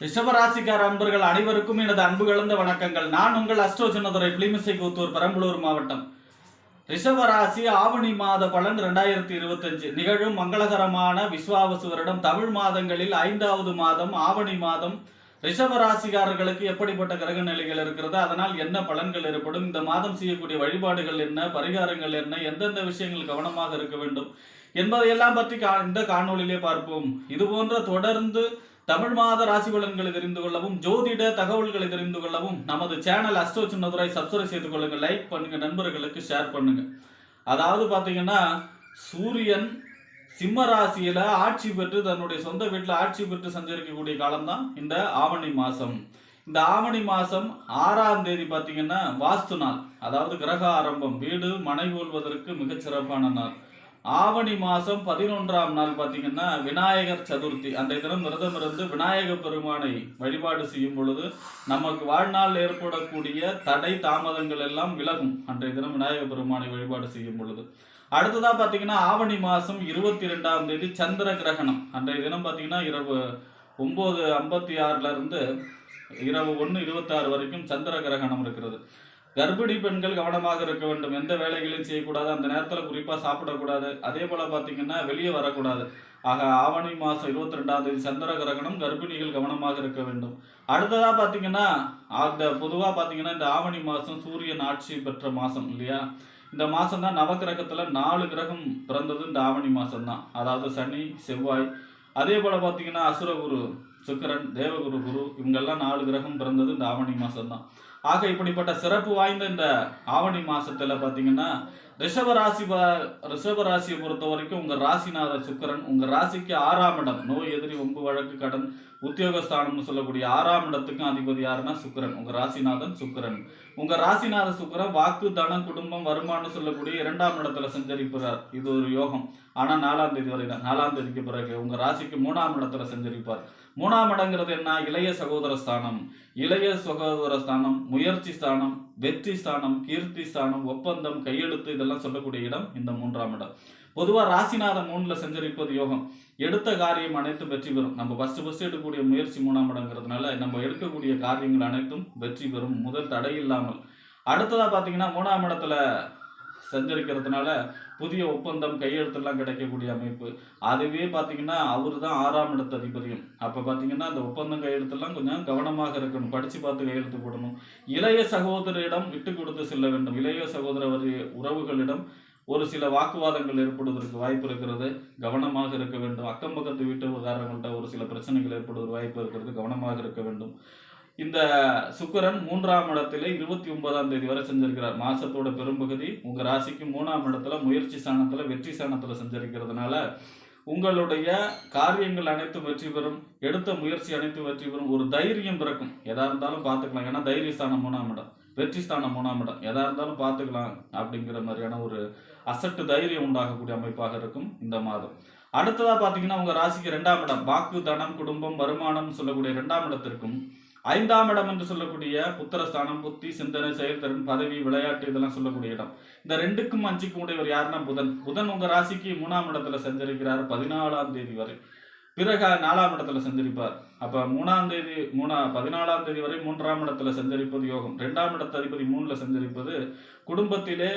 ரிஷபராசிக்கார அன்பர்கள் அனைவருக்கும் எனது அன்பு கலந்த வணக்கங்கள். நான் உங்கள் அஸ்ட்ரோ சின்னதுரை பிளிமிசை கூத்தூர் பெரம்பலூர் மாவட்டம். ரிஷபராசி ஆவணி மாத பலன் ரெண்டாயிரத்தி இருபத்தஞ்சு. நிகழும் மங்களகரமான விஸ்வாவசு வருடம் தமிழ் மாதங்களில் ஐந்தாவது மாதம் ஆவணி மாதம். ரிஷபராசிக்காரர்களுக்கு எப்படிப்பட்ட கிரக நிலைகள் இருக்கிறது அதனால் என்ன பலன்கள் ஏற்படும் இந்த மாதம் செய்யக்கூடிய வழிபாடுகள் என்ன பரிகாரங்கள் என்ன எந்தெந்த விஷயங்கள் கவனமாக இருக்க வேண்டும் என்பதையெல்லாம் பற்றி கா- இந்த காணொளியிலே பார்ப்போம். இது போன்ற தொடர்ந்து தமிழ் மாத ராசி பலன்களை தெரிந்து கொள்ளவும் ஜோதிட தகவல்களை தெரிந்து கொள்ளவும் நமது சேனல் அஸ்டோ சின்னதுரை சப்ஸ்கிரைப் செய்து கொள்ளுங்க லைக் பண்ணுங்க நண்பர்களுக்கு ஷேர் பண்ணுங்க. அதாவது பார்த்தீங்கன்னா சூரியன் சிம்ம ராசியில ஆட்சி பெற்று தன்னுடைய சொந்த வீட்டில் ஆட்சி பெற்று சஞ்சரிக்கக்கூடிய காலம்தான் இந்த ஆவணி மாசம். இந்த ஆவணி மாசம் ஆறாம் தேதி பார்த்தீங்கன்னா வாஸ்து நாள். அதாவது கிரக ஆரம்பம் வீடு மனை கொள்வதற்கு மிகச் சிறப்பான நாள். ஆவணி மாதம் பதினொன்றாம் நாள் பார்த்தீங்கன்னா விநாயகர் சதுர்த்தி. அன்றைய தினம் விரதமிருந்து விநாயக பெருமானை வழிபாடு செய்யும் பொழுது நமக்கு வாழ்நாள் ஏற்படக்கூடிய தடை தாமதங்கள் எல்லாம் விலகும். அன்றைய தினம் விநாயக பெருமானை வழிபாடு செய்யும் பொழுது. அடுத்ததாக பார்த்தீங்கன்னா ஆவணி மாதம் இருபத்தி ரெண்டாம் தேதி சந்திர கிரகணம். அன்றைய தினம் பார்த்தீங்கன்னா இரவு ஒம்பது ஐம்பத்தி ஆறுலேருந்து இரவு ஒன்று இருபத்தாறு வரைக்கும் சந்திர கிரகணம் இருக்கிறது. கர்ப்பிணி பெண்கள் கவனமாக இருக்க வேண்டும். எந்த வேலைகளையும் செய்யக்கூடாது. அந்த நேரத்தில் குறிப்பாக சாப்பிடக்கூடாது. அதே போல் பார்த்தீங்கன்னா வெளியே வரக்கூடாது. ஆக ஆவணி மாதம் இருபத்தி ரெண்டாம் தேதி சந்திர கிரகணம் கர்ப்பிணிகள் கவனமாக இருக்க வேண்டும். அடுத்ததாக பார்த்தீங்கன்னா அந்த பொதுவாக பார்த்தீங்கன்னா இந்த ஆவணி மாதம் சூரியன் ஆட்சி பெற்ற மாதம் இல்லையா? இந்த மாதம் தான் நவகிரகத்தில் நாலு கிரகம் பிறந்தது. இந்த ஆவணி மாதம் தான். அதாவது சனி செவ்வாய். அதே போல் பார்த்தீங்கன்னா அசுரகுரு சுக்கிரன் தேவகுரு குரு இவங்கெல்லாம் நாலு கிரகம் பிறந்தது இந்த ஆவணி மாதம் தான். ஆக இப்படிப்பட்ட சிறப்பு வாய்ந்த இந்த ஆவணி மாசத்துல பாத்தீங்கன்னா ரிஷப ராசி ரிஷப ராசியை பொறுத்த வரைக்கும் உங்க ராசிநாத சுக்கிரன் உங்க ராசிக்கு ஆறாம் இடம் நோய் எதிரி ஒம்பு வழக்கு கடன் உத்தியோகஸ்தானம்னு சொல்லக்கூடிய ஆறாம் இடத்துக்கும் அதிபதி யாருன்னா சுக்கிரன் உங்க ராசிநாதன் சுக்கிரன். உங்க ராசிநாத சுக்கிரன் வாக்கு தனம் குடும்பம் வருமானம் சொல்லக்கூடிய இரண்டாம் இடத்துல சஞ்சரிப்பார். இது ஒரு யோகம். ஆனா நாலாம் தேதி வரை தான் நாலாம் தேதிக்கு பிறகு உங்க ராசிக்கு மூணாம் இடத்துல சஞ்சரிப்பார். மூணாம் இடங்கிறது என்ன? இளைய சகோதர ஸ்தானம். இளைய சகோதர ஸ்தானம் முயற்சி ஸ்தானம் வெற்றி ஸ்தானம் கீர்த்தி ஸ்தானம் ஒப்பந்தம் கையெழுத்து இதெல்லாம் சொல்லக்கூடிய இடம் இந்த மூன்றாம் இடம். பொதுவாக ராசிநாதன் மூணில் செஞ்சரிப்பது யோகம். எடுத்த காரியம் அனைத்தும் வெற்றி பெறும். நம்ம ஃபர்ஸ்ட் ஃபர்ஸ்ட் எடுக்கக்கூடிய முயற்சி மூணாம் இடங்கிறதுனால நம்ம எடுக்கக்கூடிய காரியங்கள் அனைத்தும் வெற்றி பெறும். முதல் தடை இல்லாமல். அடுத்ததாக பார்த்தீங்கன்னா மூணாம் இடத்துல சஞ்சரிக்கிறதுனால புதிய ஒப்பந்தம் கையெழுத்தெல்லாம் கிடைக்கக்கூடிய அமைப்பு. அதுவே பார்த்தீங்கன்னா அவர் தான் ஆறாம் இடத்து அதிபதியும். அப்போ பார்த்தீங்கன்னா அந்த ஒப்பந்தம் கையெழுத்தெல்லாம் கொஞ்சம் கவனமாக இருக்கணும். படித்து பார்த்து கையெழுத்து போடணும். இளைய சகோதரிடம் விட்டு கொடுத்து செல்ல வேண்டும். இளைய சகோதர உறவுகளிடம் ஒரு சில வாக்குவாதங்கள் ஏற்படுவதற்கு வாய்ப்பு இருக்கிறது. கவனமாக இருக்க வேண்டும். அக்கம் பக்கத்து வீட்டுக்காரங்கள்ட்ட ஒரு சில பிரச்சனைகள் ஏற்படுவதற்கு வாய்ப்பு இருக்கிறது. கவனமாக இருக்க வேண்டும். இந்த சுக்கிரன் மூன்றாம் இடத்துல இருபத்தி ஒன்பதாம் தேதி வரை செஞ்சிருக்கிறார். மாசத்தோட பெரும்பகுதி உங்க ராசிக்கு மூணாம் இடத்துல முயற்சி சாணத்துல வெற்றி சாணத்துல செஞ்சிருக்கிறதுனால உங்களுடைய காரியங்கள் அனைத்தும் வெற்றி பெறும். எடுத்த முயற்சி அனைத்தும் வெற்றி பெறும். ஒரு தைரியம் பிறக்கும். எதா இருந்தாலும் பார்த்துக்கலாம். ஏன்னா தைரிய ஸ்தானம் மூணாம் இடம். வெற்றி ஸ்தானம் மூணாம் இடம். எதா இருந்தாலும் பார்த்துக்கலாம் அப்படிங்கிற மாதிரியான ஒரு அசட்டு தைரியம் உண்டாகக்கூடிய அமைப்பாக இருக்கும் இந்த மாதம். அடுத்ததா பாத்தீங்கன்னா உங்க ராசிக்கு ரெண்டாம் இடம். வாக்கு தனம் குடும்பம் வருமானம் சொல்லக்கூடிய ரெண்டாம் இடத்திற்கும் ஐந்தாம் இடம் என்று சொல்லக்கூடிய புத்திரஸ்தானம் புத்தி சிந்தனை செயல்திறன் பதவி விளையாட்டு இதெல்லாம் சொல்லக்கூடிய இடம். இந்த ரெண்டுக்கும் அஞ்சுக்கும் உடையவர் யாருன்னா புதன். புதன் உங்க ராசிக்கு மூணாம் இடத்துல செஞ்சிருக்கிறார் பதினாலாம் தேதி வரை. பிறகு நாலாம் இடத்துல சஞ்சரிப்பார் அப்ப மூணாம் தேதி மூணா பதினாலாம் தேதி வரை மூன்றாம் இடத்துல சஞ்சரிப்பது யோகம். ரெண்டாம் இடத்து அதிபதி மூணுல சஞ்சரிப்பது குடும்பத்திலே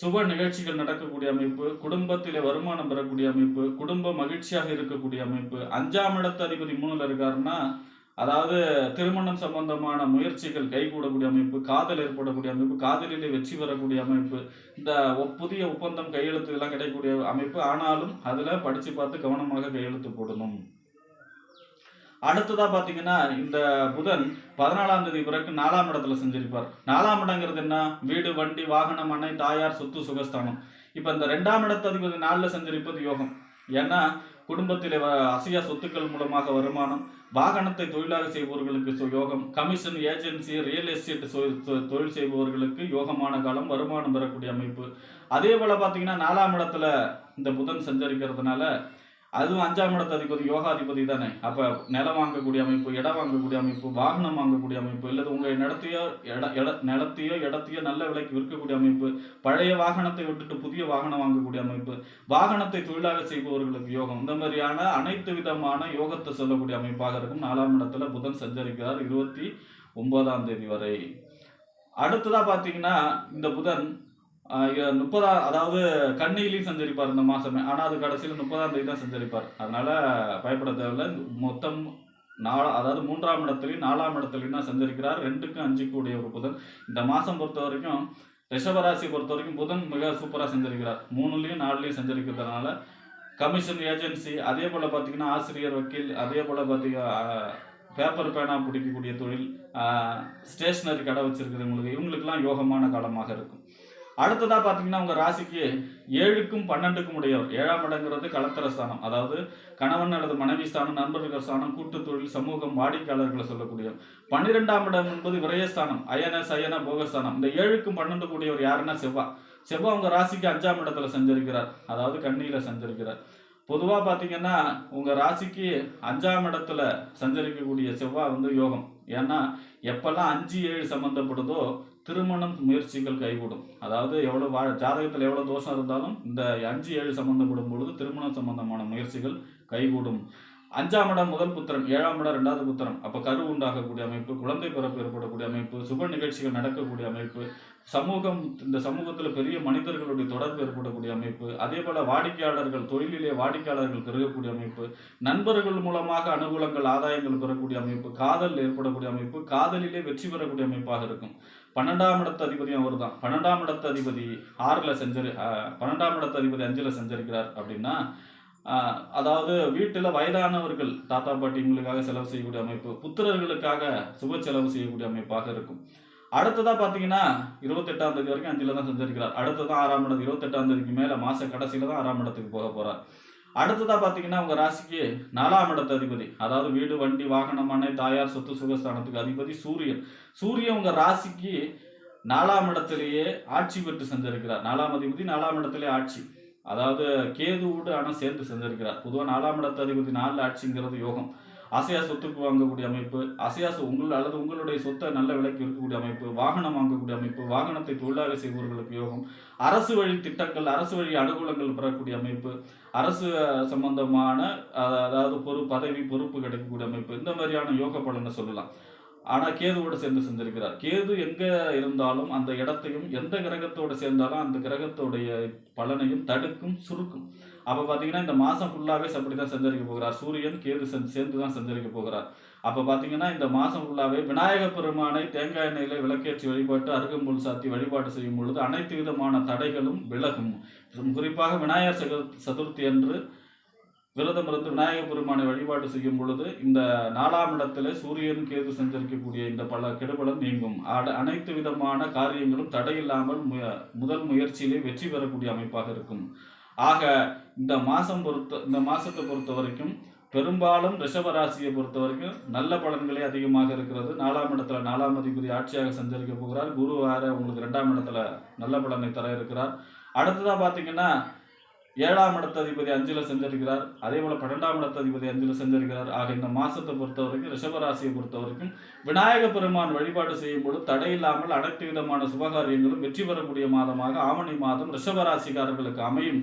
சுப நிகழ்ச்சிகள் நடக்கக்கூடிய அமைப்பு குடும்பத்திலே வருமானம் பெறக்கூடிய அமைப்பு குடும்ப மகிழ்ச்சியாக இருக்கக்கூடிய அமைப்பு. அஞ்சாம் இடத்து அதிபதி மூணுல இருக்காருன்னா அதாவது திருமணம் சம்பந்தமான முயற்சிகள் கைகூடக்கூடிய அமைப்பு காதல் ஏற்படக்கூடிய அமைப்பு காதலிலே வெற்றி பெறக்கூடிய அமைப்பு இந்த புதிய ஒப்பந்தம் கையெழுத்து இதெல்லாம் கிடைக்கக்கூடிய அமைப்பு. ஆனாலும் அதில் படித்து பார்த்து கவனமாக கையெழுத்து போடணும். அடுத்ததாக பார்த்தீங்கன்னா இந்த புதன் பதினாலாம் தேதி பிறகு நாலாம் இடத்துல செஞ்சிருப்பார். நாலாம் இடங்கிறது என்ன? வீடு வண்டி வாகனம் அணை தாயார் சொத்து சுகஸ்தானம். இப்போ இந்த ரெண்டாம் இடத்து அதிபதி நாளில் செஞ்சிருப்பது யோகம். ஏன்னா குடும்பத்திலே வ- அசையா சொத்துக்கள் மூலமாக வருமானம் வாகனத்தை தொழிலாக செய்பவர்களுக்கு யோகம் கமிஷன் ஏஜென்சி ரியல் எஸ்டேட் தொழில் செய்பவர்களுக்கு யோகமான காலம் வருமானம் பெறக்கூடிய அமைப்பு. அதே போல் பார்த்தீங்கன்னா நாலாம் இடத்துல இந்த புதன் சஞ்சரிக்கிறதுனால அதுவும் அஞ்சாம் இடத்து அதிபதி யோகாதிபதி தானே. அப்போ நிலம் வாங்கக்கூடிய அமைப்பு இடம் வாங்கக்கூடிய அமைப்பு வாகனம் வாங்கக்கூடிய அமைப்பு இல்லது உங்கள் நிலத்தையோ இட இட நிலத்தையோ இடத்தையோ நல்ல விலைக்கு விற்கக்கூடிய அமைப்பு பழைய வாகனத்தை விட்டுட்டு புதிய வாகனம் வாங்கக்கூடிய அமைப்பு வாகனத்தை தொழிலாக செய்பவர்களுக்கு யோகம். இந்த மாதிரியான அனைத்து விதமான யோகத்தை சொல்லக்கூடிய அமைப்பாக இருக்கும். நாலாம் இடத்துல புதன் சஞ்சரிக்கிறார் இருபத்தி ஒன்பதாம் தேதி வரை. அடுத்ததாக பார்த்தீங்கன்னா இந்த புதன் முப்பதா அதாவது கண்ணிலையும் சஞ்சரிப்பார் இந்த மாசமே. ஆனால் அது கடைசியில் முப்பதாம் தேதி தான் செஞ்சிருப்பார். அதனால பயப்பட தேவையில்லை. மொத்தம் நாலா அதாவது மூன்றாம் இடத்துலையும் நாலாம் இடத்துலையும் தான் செஞ்சிருக்கிறார். ரெண்டுக்கும் அஞ்சு கூடிய ஒரு புதன். இந்த மாதம் பொறுத்த வரைக்கும் ரிஷபராசி பொறுத்த வரைக்கும் புதன் மிக சூப்பராக செஞ்சிருக்கிறார். மூணுலேயும் நாலுலேயும் செஞ்சிருக்கிறதுனால கமிஷன் ஏஜென்சி அதே போல் பார்த்தீங்கன்னா ஆசிரியர் வக்கீல் அதே போல் பார்த்தீங்கன்னா பேப்பர் பேனா பிடிக்கக்கூடிய தொழில் ஸ்டேஷ்னரி கடை வச்சிருக்கிறவங்களுக்கு இவங்களுக்கெல்லாம் யோகமான காலமாக இருக்கும். அடுத்ததா பார்த்தீங்கன்னா உங்க ராசிக்கு ஏழுக்கும் பன்னெண்டுக்கும் உடையவர். ஏழாம் இடங்கிறது கலத்தர ஸ்தானம். அதாவது கணவன் அல்லது மனைவி ஸ்தானம் நண்பர்கள் ஸ்தானம் கூட்டு தொழில் சமூகம் வாடிக்கையாளர்களை சொல்லக்கூடிய. பன்னிரெண்டாம் இடம் என்பது விரயஸ்தானம் அயன சயன போகஸ்தானம் இந்த ஏழுக்கும் பன்னெண்டு கூடியவர் யாருன்னா செவ்வா. செவ்வா உங்க ராசிக்கு அஞ்சாம் இடத்துல சஞ்சரிக்கிறார். அதாவது கண்ணியில சஞ்சரிக்கிறார். பொதுவாக பார்த்தீங்கன்னா உங்கள் ராசிக்கு அஞ்சாம் இடத்துல சஞ்சரிக்கக்கூடிய செவ்வாய் வந்து யோகம். ஏன்னா எப்பெல்லாம் அஞ்சு ஏழு சம்மந்தப்படுதோ திருமணம் முயற்சிகள் கைகூடும். அதாவது எவ்வளோ வா ஜாதகத்தில் எவ்வளோ தோஷம் இருந்தாலும் இந்த அஞ்சு ஏழு சம்மந்தப்படும் பொழுது திருமணம் சம்பந்தமான முயற்சிகள் கைகூடும். அஞ்சாம் இடம் முதல் புத்திரம் ஏழாம் இடம் ரெண்டாவது புத்திரம் அப்போ கரு உண்டாகக்கூடிய அமைப்பு குழந்தை பிறப்பு ஏற்படக்கூடிய அமைப்பு சுப நிகழ்ச்சிகள் நடக்கக்கூடிய அமைப்பு சமூகம் இந்த சமூகத்தில் பெரிய மனிதர்களுடைய தொடர்பு ஏற்படக்கூடிய அமைப்பு அதே போல் வாடிக்கையாளர்கள் தொழிலிலே வாடிக்கையாளர்கள் பெருகக்கூடிய அமைப்பு நண்பர்கள் மூலமாக அனுகூலங்கள் ஆதாயங்கள் பெறக்கூடிய அமைப்பு காதல் ஏற்படக்கூடிய அமைப்பு காதலிலே வெற்றி பெறக்கூடிய அமைப்பாக இருக்கும். பன்னெண்டாம் இடத்து அதிபதியும் அவர் தான் பன்னெண்டாம் இடத்து அதிபதி ஆறில் செஞ்சரி பன்னெண்டாம் இடத்து அதிபதி அஞ்சில் செஞ்சிருக்கிறார் அப்படின்னா அதாவது வீட்டில் வயதானவர்கள் தாத்தா பாட்டிங்களுக்காக செலவு செய்யக்கூடிய அமைப்பு புத்திரர்களுக்காக சுப செலவு செய்யக்கூடிய அமைப்பாக இருக்கும். அடுத்ததாக பார்த்தீங்கன்னா இருபத்தெட்டாம் தேதி வரைக்கும் அஞ்சில் தான் செஞ்சிருக்கிறார். அடுத்ததான் ஆறாம் இடம் இருபத்தெட்டாம் தேதிக்கு மேலே மாத கடைசியில் தான் ஆறாம் இடத்துக்கு போக போகிறார் அடுத்ததாக பார்த்தீங்கன்னா உங்கள் ராசிக்கு நாலாம் இடத்து அதிபதி. அதாவது வீடு வண்டி வாகனம் மனை தாயார் சொத்து சுகஸ்தானத்துக்கு அதிபதி சூரியன். சூரியன் உங்கள் ராசிக்கு நாலாம் இடத்திலேயே ஆட்சி பெற்று செஞ்சிருக்கிறார் நாலாம் அதிபதி நாலாம் இடத்திலே ஆட்சி. அதாவது கேதுவோடு ஆனால் சேர்ந்து செஞ்சிருக்கிறார் பொதுவாக நாலாம் இடத்து அதிபதி நாலு ஆட்சிங்கிறது யோகம். அசையா சொத்துக்கு வாங்கக்கூடிய அமைப்பு அசையா உங்கள் அல்லது உங்களுடைய சொத்தை நல்ல விலைக்கு இருக்கக்கூடிய அமைப்பு வாகனம் வாங்கக்கூடிய அமைப்பு வாகனத்தை தொழிலாக செய்பவர்களுக்கு யோகம் அரசு வழி திட்டங்கள் அரசு வழி அனுகூலங்கள் பெறக்கூடிய அமைப்பு அரசு சம்பந்தமான அதாவது பொறு பதவி பொறுப்பு கிடைக்கக்கூடிய அமைப்பு இந்த மாதிரியான யோக பலனை சொல்லலாம். ஆனால் கேதுவோடு சேர்ந்து செஞ்சிருக்கிறார் கேது எங்கே இருந்தாலும் அந்த இடத்தையும் எந்த கிரகத்தோடு சேர்ந்தாலும் அந்த கிரகத்தோடைய பலனையும் தடுக்கும் சுருக்கும். அப்போ பார்த்தீங்கன்னா இந்த மாதம் ஃபுல்லாகவே அப்படி தான் சஞ்சரிக்க போகிறார். சூரியன் கேது சேர்ந்து தான் சஞ்சரிக்க போகிறார். அப்போ பார்த்தீங்கன்னா இந்த மாதம் ஃபுல்லாகவே விநாயக பெருமானை தேங்காய் எண்ணெயில் விளக்கேற்றி வழிபாட்டு அருகம்புல் சாத்தி வழிபாடு செய்யும் பொழுது அனைத்து விதமான தடைகளும் விலகும். குறிப்பாக விநாயகர் சதுர்த்தி அன்று விரதம் இருந்து விநாயக பெருமானை வழிபாடு செய்யும் பொழுது இந்த நாலாம் இடத்துல சூரியன் கேது சஞ்சரிக்கக்கூடிய இந்த பல கெடுபலம் நீங்கும். அனைத்து விதமான காரியங்களும் தடையில்லாமல் முதல் முயற்சியிலே வெற்றி பெறக்கூடிய அமைப்பாக இருக்கும். ஆக இந்த மாசம் பொறுத்த இந்த மாசத்தை பொறுத்த வரைக்கும் பெரும்பாலும் ரிஷபராசியை பொறுத்த வரைக்கும் நல்ல பலன்களே அதிகமாக இருக்கிறது. நாலாம் இடத்துல நாலாம் அதிபதி ஆட்சியாக சஞ்சரிக்க போகிறார். குரு வேற உங்களுக்கு ரெண்டாம் இடத்துல நல்ல பலனை தர இருக்கிறார். அடுத்ததாக பார்த்தீங்கன்னா ஏழாம் இடத்த அதிபதி அஞ்சில் செஞ்சிருக்கிறார். அதே போல் பன்னெண்டாம் இடத்த அதிபதி அஞ்சில் செஞ்சிருக்கிறார். ஆக இந்த மாசத்தை பொறுத்த வரைக்கும் ரிஷபராசியை பொறுத்த வரைக்கும் விநாயக பெருமான் வழிபாடு செய்யும் போது தடையில்லாமல் அனைத்து விதமான சுபகாரியங்களும் வெற்றி பெறக்கூடிய மாதமாக ஆவணி மாதம் ரிஷபராசிக்காரர்களுக்கு அமையும்.